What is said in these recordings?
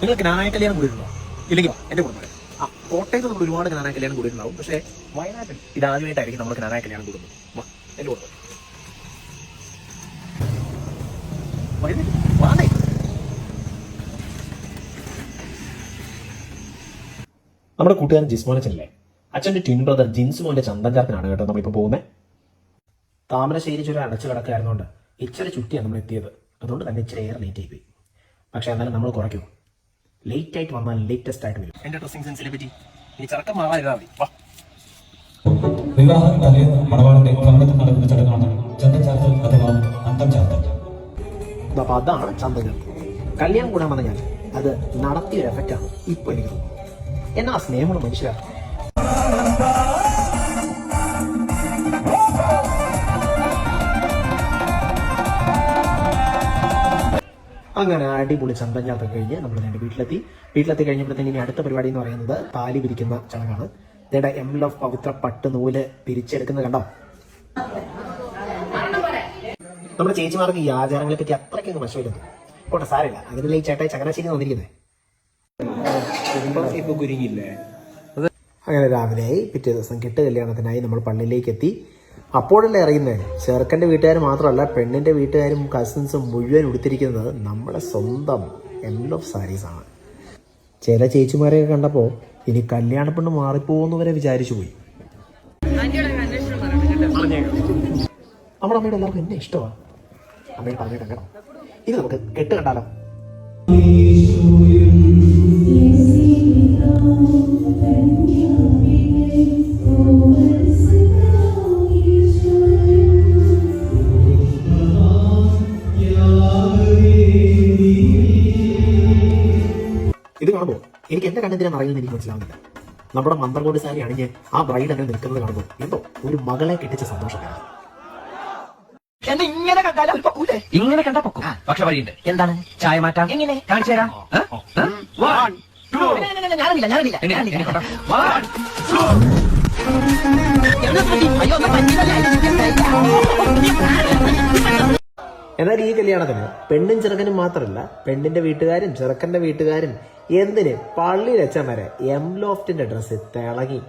നിങ്ങൾ ജ്ഞാനായ കല്യാണം കൂടിയിട്ടുണ്ടോ? ഇല്ലെങ്കിൽ എന്റെ കൂടെ ആ കോട്ടയത്ത് നമ്മൾ ഒരുപാട് ജ്ഞാനായ കല്യാണം കൂടിയിട്ടുണ്ടാവും. പക്ഷേ വയനാട്ടിൽ ഇതാദ്യമായിട്ടായിരിക്കും നമ്മൾ ജ്ഞാനായ കല്യാണം കൂടുന്നത്. വാ എന്റെ കൂടെ വാ. വയനാട്ടിൽ? വാണേ നമ്മുടെ കൂട്ടുകാരൻ ജിസ്മോനച്ചല്ലേ അച്ഛന്റെ ട്വിൻ ബ്രദർ ജിൻസുമോന്റെ ചന്തൻ ചാർത്തിനാണ് കേട്ടോ നമ്മളിപ്പോ പോകുന്നത് താമരശ്ശേരി ചുരം അടച്ചു കിടക്കായിരുന്നോണ്ട് ഇച്ചിരി ചുറ്റിയാണ് നമ്മൾ എത്തിയത് അതുകൊണ്ട് തന്നെ ഇച്ചിരി ഏറെ ലേറ്റ് ആയി പോയി. പക്ഷെ എന്നാലും നമ്മൾ കുറയ്ക്കും. ലേറ്റ് ആയിട്ട് വന്നാൽ ലേറ്റസ്റ്റ് ആയിട്ട് വരും. എന്റെ ഡ്രസ്സിംഗ് സെൻസിനെ പറ്റി ഇനി ചെറുക്കം മാറാതിരുന്നാൽ മതി. വാ. വിവാഹം തലേന്ന് മണവാളന്റെ ഭവനത്തിൽ നടക്കുന്ന ചടങ്ങാണ് ചന്തചാർത്തൽ അഥവാ അന്തം ചാർത്തൽ അപ്പൊ അതാണ് ചന്തൻ കല്യാണം കൂടാൻ വന്ന ഞാൻ. അത് നടത്തിയൊരു എഫക്റ്റാണ് ഇപ്പൊ എനിക്ക് എന്നാ സ്നേഹമുള്ള മനുഷ്യരാണ് അങ്ങനെ അടിപൊളി ചന്തഞ്ഞാത്തം കഴിഞ്ഞ് നമ്മൾ രണ്ട് വീട്ടിലെത്തി. വീട്ടിലെത്തി കഴിഞ്ഞപ്പോഴത്തേന് ഇനി അടുത്ത പരിപാടി എന്ന് പറയുന്നത് താലി പിരിക്കുന്ന ചടങ്ങാണ്. ഇതേടെ എം ഓഫ് പവിത്ര പട്ട് നൂൽ പിരിച്ചെടുക്കുന്നത് കണ്ടോ? നമ്മുടെ ചേച്ചിമാർക്ക് ഈ ആചാരങ്ങളെ പറ്റി അത്രയ്ക്കൊന്നും വശമില്ലെന്ന് പോട്ടെ സാരമില്ല. അതിനുള്ള ഈ ചേട്ടായി ചങ്ങനാശ്ശേരി വന്നിരിക്കുന്നത് അങ്ങനെ രാവിലെയായി പിറ്റേ ദിവസം കെട്ട് കല്യാണത്തിനായി നമ്മൾ പള്ളിയിലേക്ക് എത്തി. അപ്പോഴല്ലേ അറിയുന്നത് ചെറുക്കന്റെ വീട്ടുകാർ മാത്രമല്ല പെണ്ണിന്റെ വീട്ടുകാരും കസിൻസും മുഴുവൻ ഉടുത്തിരിക്കുന്നത് നമ്മളെ സ്വന്തം എം ഓഫ് സാരീസാണ് ചില ചേച്ചിമാരെയൊക്കെ കണ്ടപ്പോൾ ഇനി കല്യാണ പെണ്ണ് മാറിപ്പോകുന്നു വരെ വിചാരിച്ചു പോയി. നമ്മുടെ അമ്മയുടെ എല്ലാവർക്കും എന്നെ ഇഷ്ടമാണ്. അമ്മയെ പറഞ്ഞേക്കാം കേട്ടോ. ഇത് നമുക്ക് കെട്ട് കണ്ടാലോ? കാണുമ്പോൾ എനിക്ക് എന്റെ കണ്ണെന്തിനാ പറയുന്നത് എനിക്ക് മനസ്സിലാവുന്നില്ല. നമ്മുടെ മന്ത്രകോട് സാരി അണിഞ്ഞ് ആ ബ്രൈഡ് അങ്ങനെ നിൽക്കുന്നത് കാണുമ്പോൾ എന്തോ ഒരു മകളെ കെട്ടിച്ച സന്തോഷമാണ് എന്നെ ഇങ്ങനെ കണ്ടാലും ഒരു പൊക്കൂലേ? ഇങ്ങനെ കണ്ടാ പൊക്കും. പക്ഷെ വഴിയുണ്ട്. എന്താണ്? ചായ മാറ്റാം. എങ്ങനെ? കാണിച്ചു തരാം. ഞാനില്ല ഞാനില്ല എന്നാൽ ഈ കല്യാണത്തിന് പെണ്ണും ചെറുക്കനും മാത്രമല്ല പെണ്ണിന്റെ വീട്ടുകാരും ചെറുക്കന്റെ വീട്ടുകാരും എന്തിന് പള്ളി വെച്ചാൽ വരെ എം ലോഫ്റ്റിന്റെ ഡ്രസ്സ് തിളങ്ങി.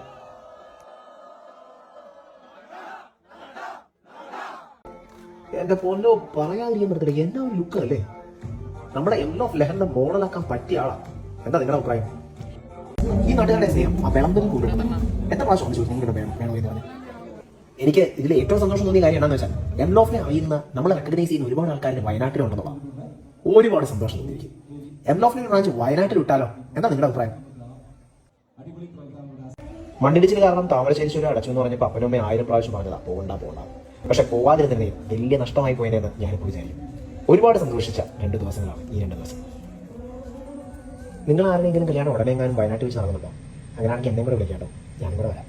എന്റെ പൊന്നോ പറയാതിരിക്കാൻ പറ്റത്തില്ല. എന്നാ ഒരു ലുക്ക് അല്ലേ? നമ്മുടെ എം ലോഫ് ലെഹറിന്റെ മോഡലാക്കാൻ പറ്റിയ ആളാ. എന്താ നിങ്ങളുടെ അഭിപ്രായം? ഈ നാട്ടുകാരുടെ സ്നേഹം ആ എത്ര പ്രാവശ്യം ചോദിച്ചു? എനിക്ക് ഇതിൽ ഏറ്റവും സന്തോഷം തോന്നിയ കാര്യം എന്താണെന്ന് വെച്ചാൽ എം ലോഫിനെ അറിയുന്ന നമ്മളെ റെക്കഗ്നൈസ് ചെയ്യുന്ന ഒരുപാട് ആൾക്കാർ വയനാട്ടിലുണ്ടെന്നുള്ളതാണ്. ഒരുപാട് സന്തോഷം തോന്നിയിരിക്കും. എം ലോഫിനെ ബ്രാഞ്ച് വയനാട്ടിൽ വിട്ടാലോ? എന്താ നിങ്ങളുടെ അഭിപ്രായം? മണ്ണിടിച്ചിൽ കാരണം താമരശ്ശേരി ചുരം അടച്ചു എന്ന് പറഞ്ഞപ്പോൾ അപ്പനും അമ്മയും ആയിരം പ്രാവശ്യം പറഞ്ഞതാ പോകണ്ട പോകണ്ട. പക്ഷെ പോകാതിരുന്നതിനെ വലിയ നഷ്ടമായി പോയതെന്ന് ഞാനിപ്പോൾ വിചാരിക്കും. ഒരുപാട് സന്തോഷിച്ച രണ്ട് ദിവസങ്ങളാണ് ഈ രണ്ട് ദിവസം. നിങ്ങൾ ആരെങ്കിലും കല്യാണം ഉടനെ എങ്ങാനും വയനാട്ടിൽ വെച്ച് നടന്നിട്ടോ അങ്ങനെയാണെങ്കിൽ എന്നെ കൂടെ വിളിക്കാട്ടോ. ഞാനും കൂടെ വരാം.